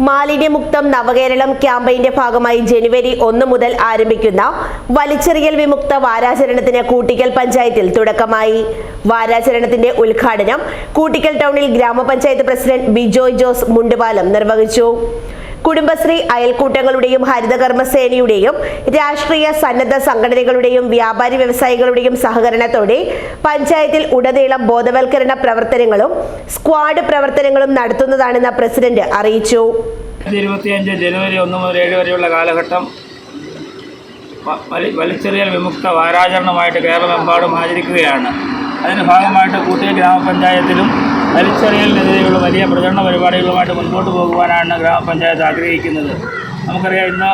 മാലിന്യമുക്തം നവകേരളം ക്യാമ്പയിന്റെ ഭാഗമായി ജനുവരി ഒന്ന് മുതൽ ആരംഭിക്കുന്ന വലിച്ചെറിയൽ വിമുക്ത വാരാചരണത്തിന് കൂട്ടിക്കൽ പഞ്ചായത്തിൽ തുടക്കമായി. വാരാചരണത്തിന്റെ ഉദ്ഘാടനം കൂട്ടിക്കൽ ടൗണിൽ ഗ്രാമപഞ്ചായത്ത് പ്രസിഡന്റ് ബിജോയ് ജോസ് മുണ്ടുപാലം നിർവഹിച്ചു. കുടുംബശ്രീ അയൽക്കൂട്ടങ്ങളുടെയും ഹരിതകർമ്മസേനയുടെയും രാഷ്ട്രീയ സന്നദ്ധ സംഘടനകളുടെയും വ്യാപാരി വ്യവസായികളുടെയും സഹകരണത്തോടെ പഞ്ചായത്തിൽ ഉടനീളം ബോധവൽക്കരണ പ്രവർത്തനങ്ങളും സ്ക്വാഡ് പ്രവർത്തനങ്ങളും നടത്തുന്നതാണെന്ന് പ്രസിഡന്റ് അറിയിച്ചു. ഇരുപത്തിയഞ്ച് ജനുവരി ഒന്ന് മുതൽ ഏഴ് വരെയുള്ള കാലഘട്ടം വലിച്ചെറിയൽ വിമുക്ത വാരാചരണമായിട്ട് കേരളമെമ്പാടും ആചരിക്കുകയാണ്. അതിന്റെ ഭാഗമായിട്ട് കൂട്ടിയ ഗ്രാമപഞ്ചായത്തിലും വലിച്ചെറിയലിനെതിരെയുള്ള വലിയ പ്രചരണ പരിപാടികളുമായിട്ട് മുന്നോട്ട് പോകുവാനാണ് ഗ്രാമപഞ്ചായത്ത് ആഗ്രഹിക്കുന്നത്. നമുക്കറിയാം ഇന്ന്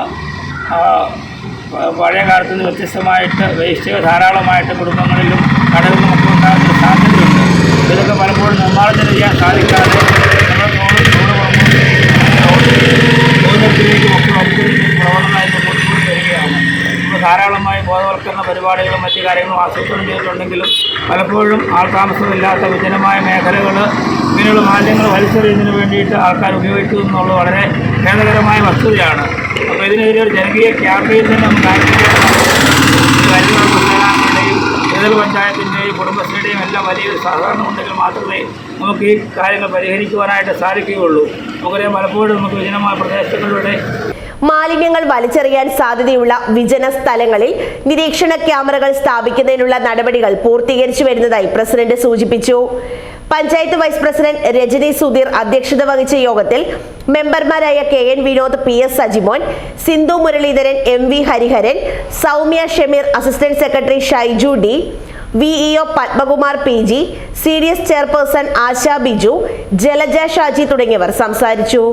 പഴയ കാലത്ത് നിന്ന് വ്യത്യസ്തമായിട്ട് വേസ്റ്റ് ധാരാളമായിട്ട് കുടുംബങ്ങളിലും കടകളിലും ഒക്കെ ഉണ്ടാകുന്ന സാധ്യതയുണ്ട്. ഇതൊക്കെ പലപ്പോഴും നിർമ്മാർജനം ചെയ്യാൻ സാധിക്കാതെ ധാരാളമായി ബോധവൽക്കരണ പരിപാടികളും മറ്റു കാര്യങ്ങളും ആസൂത്രണം ചെയ്തിട്ടുണ്ടെങ്കിലും പലപ്പോഴും ആൾ താമസമില്ലാത്ത വിജനമായ മേഖലകൾ ഇങ്ങനെയുള്ള മാലിന്യങ്ങൾ വലിച്ചെറിയുന്നതിന് വേണ്ടിയിട്ട് ആൾക്കാർ ഉപയോഗിക്കുന്നു എന്നുള്ളത് വളരെ ഖേദകരമായ വസ്തുതയാണ്. അപ്പോൾ ഇതിനെതിരെ ഒരു ജനകീയ ക്യാമ്പയിൻ തന്നെ നമുക്ക് ആരംഭിക്കേണ്ടതാണ് പഞ്ചായത്തിന്റെയും കുടുംബശ്രീയുടെയും എല്ലാം വലിയൊരു സഹകരണം ഉണ്ടെങ്കിൽ മാത്രമേ നമുക്ക് ഈ കാര്യങ്ങൾ പരിഹരിക്കുവാനായിട്ട് സാധിക്കുകയുള്ളൂ. നമുക്കറിയാം പലപ്പോഴും നമുക്ക് വിജനമായ പ്രദേശങ്ങളിലൂടെ മാലിന്യങ്ങൾ വലിച്ചെറിയാൻ സാധ്യതയുള്ള വിജന സ്ഥലങ്ങളിൽ നിരീക്ഷണ ക്യാമറകൾ സ്ഥാപിക്കുന്നതിനുള്ള നടപടികൾ പൂർത്തീകരിച്ചു വരുന്നതായി പ്രസിഡന്റ് സൂചിപ്പിച്ചു. പഞ്ചായത്ത് വൈസ് പ്രസിഡന്റ് രജനി സുധീർ അധ്യക്ഷത വഹിച്ച യോഗത്തിൽ മെമ്പർമാരായ K N Vinod P S Sajimon Sindhu Muraleedharan M V Hariharan Soumya Shameer assistant secretary Shaiju D VEO Padmakumar P G C D S chairperson Asha Biju Jalaja Shaji തുടങ്ങിയവർ സംസാരിച്ചു.